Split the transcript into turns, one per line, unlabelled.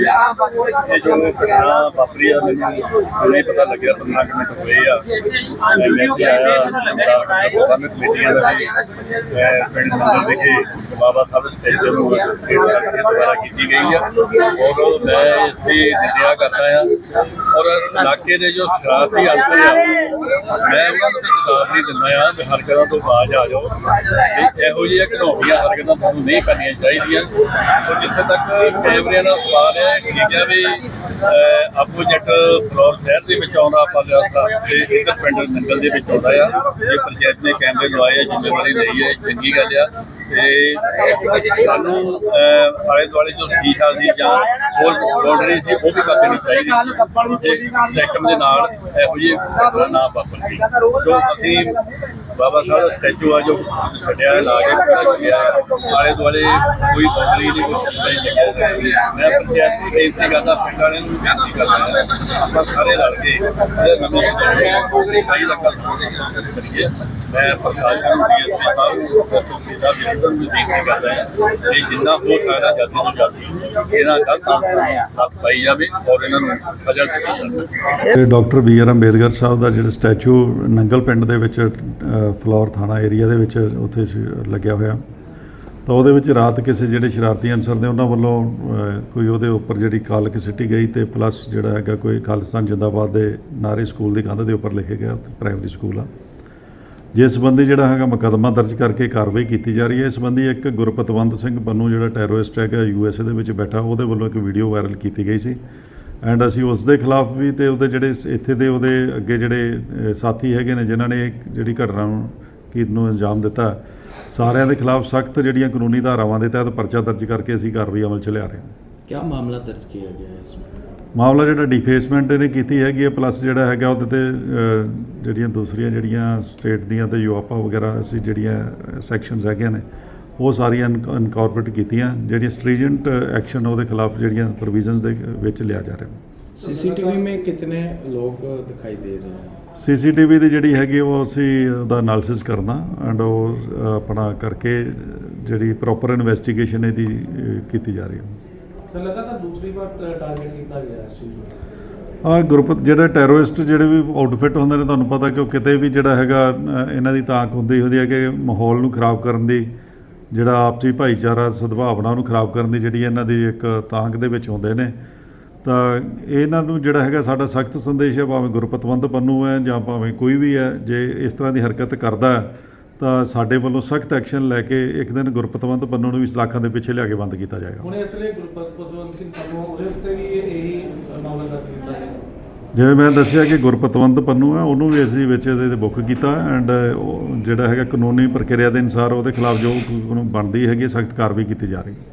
ਸੀ ਇਹ ਜੋ ਘਟਨਾ ਵਾਪਰੀ ਆ ਮੈਨੂੰ ਨਹੀਂ ਪਤਾ ਲੱਗਿਆ ਤਾਂ ਨਾ ਕਿ ਮੈਂ ਹੋਏ ਆ ਮੈਂ ਮੈਸੇਜ ਆਇਆ ਸਾਨੂੰ ਕਮੇਟੀਆਂ ਦਾ ਵੀ ਮੈਂ ਪਿੰਡ ਮੰਦਰ ਵਿਖੇ ਬਾਬਾ ਸਾਹਿਬ ਸਟੇਸ਼ਨ ਨੂੰ ਸੇਵਾ ਕਰਕੇ ਦੁਆਰਾ ਕੀਤੀ ਗਈ ਆ ਔਰ ਮੈਂ ਇਸੇ ਨਿੰਦਿਆ ਕਰਦਾ ਆ ਔਰ ਇਲਾਕੇ ਦੇ ਜੋ ਸ਼ਰਾਰਤੀ ਅੰਸਰ ਆ ਮੈਂ ਉਹਨਾਂ ਨੂੰ ਜਵਾਬ ਨਹੀਂ ਦਿੰਦਾ ਆ ਕਿ ਹਰਕਤਾਂ ਤੋਂ ਬਾਜ ਆ ਜਾਓ ਵੀ ਇਹੋ ਜਿਹੀਆਂ ਘਨੌੜੀਆਂ ਹਰਕਤਾਂ ਤੁਹਾਨੂੰ ਨਹੀਂ ਕਰਨੀਆਂ ਚਾਹੀਦੀਆਂ ਔਰ ਜਿੱਥੇ ਤੱਕ ਕੈਮਰਿਆਂ ਦਾ ਸਵਾਲ ਹੈ ਠੀਕ ਹੈ ਵੀ ਆਪੋਜੀਟ ਫਲੋਰ ਸ਼ਹਿਰ ਦੇ ਵਿੱਚ ਆਉਂਦਾ, ਆਪਾਂ ਤੇ ਇਧਰ ਪਿੰਡ ਨੰਗਲ ਦੇ ਵਿੱਚ ਆਉਂਦਾ ਆ। ਇਹ ਪੰਚਾਇਤ ਨੇ ਕੈਮਰੇ ਲਵਾਏ ਆ, ਜ਼ਿੰਮੇਵਾਰੀ ਲਈ ਹੈ ਚੰਗੀ ਗੱਲ ਆ। ਤੇ ਸਾਨੂੰ ਆਲੇ ਦੁਆਲੇ ਜੋ ਸੀਸ਼ਾ ਸੀ ਜਾਂ ਹੋਰ ਬਾਉਂਡਰੀ ਸੀ, ਉਹ ਵੀ ਕਰ ਦੇਣੀ ਚਾਹੀਦੀ ਸੈਕਟਰ ਦੇ ਨਾਲ ਇਹੋ ਜਿਹੀ ਨਾ ਵਾਪਰਦੀ ਜੋ ਅਸੀਂ ਬਾਬਾ ਸਾਹਿਬ ਦਾ ਸਟੈਚੂ ਆ ਜੋ ਛੱਡਿਆ ਲਾ ਕੇ ਖੜਾ ਗਿਆ ਆਲੇ ਦੁਆਲੇ ਕੋਈ ਬਾਉਂਡਰੀ ਨਹੀਂ, ਕੋਈ ਨਹੀਂ ਲੱਗਿਆ ਮੈਂ ਪੰਚਾਇਤ ਨੂੰ ਬੇਨਤੀ ਕਰਦਾ, ਪਿੰਡ ਵਾਲਿਆਂ ਨੂੰ ਵੀ ਬੇਨਤੀ ਕਰਦਾ ਆਪਾਂ ਸਾਰੇ ਰਲ ਕੇ ਇਹ ਨਵੇਂ ਦੋਗਰੀ ਭਾਈ ਦਾ ਕਰੀਏ। ਮੈਂ ਪ੍ਰਸ਼ਾਸਨ ਨੂੰ ਡੀਐਸਪੀ ਸਾਹਿਬ ਨੂੰ ਐਸਪੀ ਸਾਹਿਬ ਨੂੰ ਬੇਨਤੀ ਕਰਦਾ ਕਿ ਜਿੰਨਾ ਹੋ ਸਕਦਾ ਜਲਦੀ ਤੋਂ ਜਲਦੀ ਇਹਨਾਂ ਗਲਤ ਸੱਤ ਪਾਈ ਜਾਵੇ ਔਰ ਇਹਨਾਂ ਨੂੰ ਸਜ਼ਾ ਦਿੱਤੀ ਜਾਵੇ।
ਡਾਕਟਰ ਬੀ ਆਰ ਅੰਬੇਦਕਰ ਸਾਹਿਬ ਦਾ ਜਿਹੜਾ ਸਟੈਚੂ ਨੰਗਲ ਪਿੰਡ ਦੇ ਵਿੱਚ ਫਲੋਰ ਥਾਣਾ ਏਰੀਆ ਦੇ ਵਿੱਚ ਉੱਥੇ ਲੱਗਿਆ ਹੋਇਆ। ਤਾਂ ਉਹਦੇ ਵਿੱਚ ਰਾਤ ਕਿਸੇ ਜਿਹੜੇ ਸ਼ਰਾਰਤੀ ਅਨਸਰ ਨੇ ਉਹਨਾਂ ਵੱਲੋਂ ਕੋਈ ਉਹਦੇ ਉੱਪਰ ਜਿਹੜੀ ਕਾਲਕ ਸਿੱਟੀ ਗਈ ਤੇ ਪਲੱਸ ਜਿਹੜਾ ਹੈਗਾ ਕੋਈ ਖਾਲਿਸਤਾਨ ਜਿੰਦਾਬਾਦ ਦੇ ਨਾਰੇ ਸਕੂਲ ਦੀ ਕੰਧ ਦੇ ਉੱਪਰ ਲਿਖੇ ਗਿਆ ਪ੍ਰਾਇਮਰੀ ਸਕੂਲ ਆ। ਜਿਸ ਸੰਬੰਧੀ ਜਿਹੜਾ ਹੈਗਾ ਮੁਕੱਦਮਾ ਦਰਜ ਕਰਕੇ ਕਾਰਵਾਈ ਕੀਤੀ ਜਾ ਰਹੀ ਹੈ। ਇਸ ਸੰਬੰਧੀ ਇੱਕ ਗੁਰਪਤਵੰਤ ਸਿੰਘ ਬੰਨੂ ਜਿਹੜਾ ਟੈਰੋਰਿਸਟ ਹੈਗਾ ਯੂਐਸਏ ਦੇ ਵਿੱਚ ਬੈਠਾ, ਉਹਦੇ ਵੱਲੋਂ ਇੱਕ ਵੀਡੀਓ ਵਾਇਰਲ ਕੀਤੀ ਗਈ ਸੀ। ਐਂਡ ਅਸੀਂ ਉਸ ਦੇ ਖਿਲਾਫ ਵੀ ਤੇ ਉਹਦੇ ਜਿਹੜੇ ਇੱਥੇ ਦੇ ਉਹਦੇ ਅੱਗੇ ਜਿਹੜੇ ਸਾਥੀ ਹੈਗੇ ਨੇ ਜਿਨ੍ਹਾਂ ਨੇ ਜਿਹੜੀ ਘਟਨਾ ਨੂੰ ਕੀ ਨੂੰ ਅੰਜਾਮ ਦਿੱਤਾ ਸਾਰਿਆਂ ਦੇ ਖਿਲਾਫ ਸਖਤ ਜਿਹੜੀਆਂ ਕਾਨੂੰਨੀ ਧਾਰਾਵਾਂ ਦੇ ਤਹਿਤ ਪਰਚਾ ਦਰਜ ਕਰਕੇ ਅਸੀਂ ਕਾਰਵਾਈ ਅਮਲ 'ਚ ਲਿਆ ਰਹੇ ਹਾਂ।
ਕਿਆ ਮਾਮਲਾ ਦਰਜ ਕੀਤਾ ਗਿਆ ਹੈ ਇਸ ਵਿੱਚ
ਮਾਮਲਾ ਜਿਹੜਾ ਡਿਫੇਸਮੈਂਟ ਇਹਨੇ ਕੀਤੀ ਹੈਗੀ ਹੈ ਪਲੱਸ ਜਿਹੜਾ ਹੈਗਾ ਉਹਦੇ ਤੇ ਜਿਹੜੀਆਂ ਦੂਸਰੀਆਂ ਜਿਹੜੀਆਂ ਸਟੇਟ ਦੀਆਂ ਤੇ ਯੂਆਪਾ ਵਗੈਰਾ ਅਸੀਂ ਜਿਹੜੀਆਂ ਸੈਕਸ਼ਨਸ ਹੈਗੀਆਂ ਨੇ ਉਹ ਸਾਰੀਆਂ ਇਨਕੋਰਪੋਰੇਟ ਕੀਤੀਆਂ ਜਿਹੜੀਆਂ ਸਟ੍ਰੀਜੈਂਟ ਐਕਸ਼ਨ ਉਹਦੇ ਖਿਲਾਫ ਜਿਹੜੀਆਂ ਪ੍ਰੋਵੀਜ਼ਨਸ ਦੇ ਵਿੱਚ ਲਿਆ ਜਾ ਰਿਹਾ।
ਸੀਸੀਟੀਵੀ ਮੇ ਕਿਤਨੇ ਲੋਕ ਦਿਖਾਈ ਦੇ ਰਹੇ ਹਨ?
ਸੀਸੀਟੀਵੀ ਦੀ ਜਿਹੜੀ ਹੈਗੀ ਉਹ ਅਸੀਂ ਉਹਦਾ ਐਨਾਲਿਸਿਸ ਕਰਨਾ ਐਂਡ ਉਹ ਆਪਣਾ ਕਰਕੇ ਜਿਹੜੀ ਪ੍ਰੋਪਰ ਇਨਵੈਸਟੀਗੇਸ਼ਨ ਇਹਦੀ ਕੀਤੀ ਜਾ ਰਹੀ ਹੈ।
ਸਰ
ਆ ਗਰੁੱਪ ਜਿਹੜੇ ਟੈਰੋਰਿਸਟ ਜਿਹੜੇ ਵੀ ਆਊਟਫਿਟ ਹੁੰਦੇ ਨੇ ਤੁਹਾਨੂੰ ਪਤਾ ਕਿ ਉਹ ਕਿਤੇ ਵੀ ਜਿਹੜਾ ਹੈਗਾ ਇਹਨਾਂ ਦੀ ਤਾਕ ਹੁੰਦੀ ਹੁੰਦੀ ਹੈ ਕਿ ਮਾਹੌਲ ਨੂੰ ਖਰਾਬ ਕਰਨ ਦੀ ਜਿਹੜਾ ਆਪਸੀ ਭਾਈਚਾਰਾ, ਸਦਭਾਵਨਾ ਨੂੰ ਖਰਾਬ ਕਰਨ ਦੀ ਜਿਹੜੀ ਇਹਨਾਂ ਦੀ ਇੱਕ ਤਾਂਗ ਦੇ ਵਿੱਚ ਹੁੰਦੇ ਨੇ। ਤਾਂ ਇਹਨਾਂ ਨੂੰ ਜਿਹੜਾ ਹੈਗਾ ਸਾਡਾ ਸਖਤ ਸੰਦੇਸ਼ ਹੈ, ਭਾਵੇਂ ਗੁਰਪਤਵੰਤ ਪੰਨੂ ਹੈ ਜਾਂ ਭਾਵੇਂ ਕੋਈ ਵੀ ਹੈ, ਜੇ ਇਸ ਤਰ੍ਹਾਂ ਦੀ ਹਰਕਤ ਕਰਦਾ ਤਾਂ ਸਾਡੇ ਵੱਲੋਂ ਸਖਤ ਐਕਸ਼ਨ ਲੈ ਕੇ ਇੱਕ ਦਿਨ ਗੁਰਪਤਵੰਤ ਪੰਨੂ ਨੂੰ ਵੀ ਸਲਾਖਾਂ ਦੇ ਪਿੱਛੇ ਲਿਆ ਕੇ ਬੰਦ ਕੀਤਾ ਜਾਏਗਾ।
ਹੁਣ ਇਸ ਲਈ ਗੁਰਪਤ ਸਿੰਘ ਪੰਨੂ, ਉਹਦੇ ਉੱਤੇ ਵੀ ਇਹੀ ਮਾਮਲਾ ਦਰਜ ਕੀਤਾ ਹੈ
ਜਿਵੇਂ ਮੈਂ ਦੱਸਿਆ ਕਿ ਗੁਰਪਤਵੰਤ ਪੰਨੂ ਆ, ਉਹਨੂੰ ਵੀ ਅਸੀਂ ਵਿੱਚ ਇਹਦੇ ਤੇ ਬੁੱਕ ਕੀਤਾ ਐਂਡ ਜਿਹੜਾ ਹੈਗਾ ਕਾਨੂੰਨੀ ਪ੍ਰਕਿਰਿਆ ਦੇ ਅਨੁਸਾਰ ਉਹਦੇ ਖਿਲਾਫ ਜੋ ਕਾਨੂੰਨ ਬਣਦੀ ਹੈਗੀ ਸਖਤ ਕਾਰਵਾਈ ਕੀਤੀ ਜਾ ਰਹੀ ਹੈ।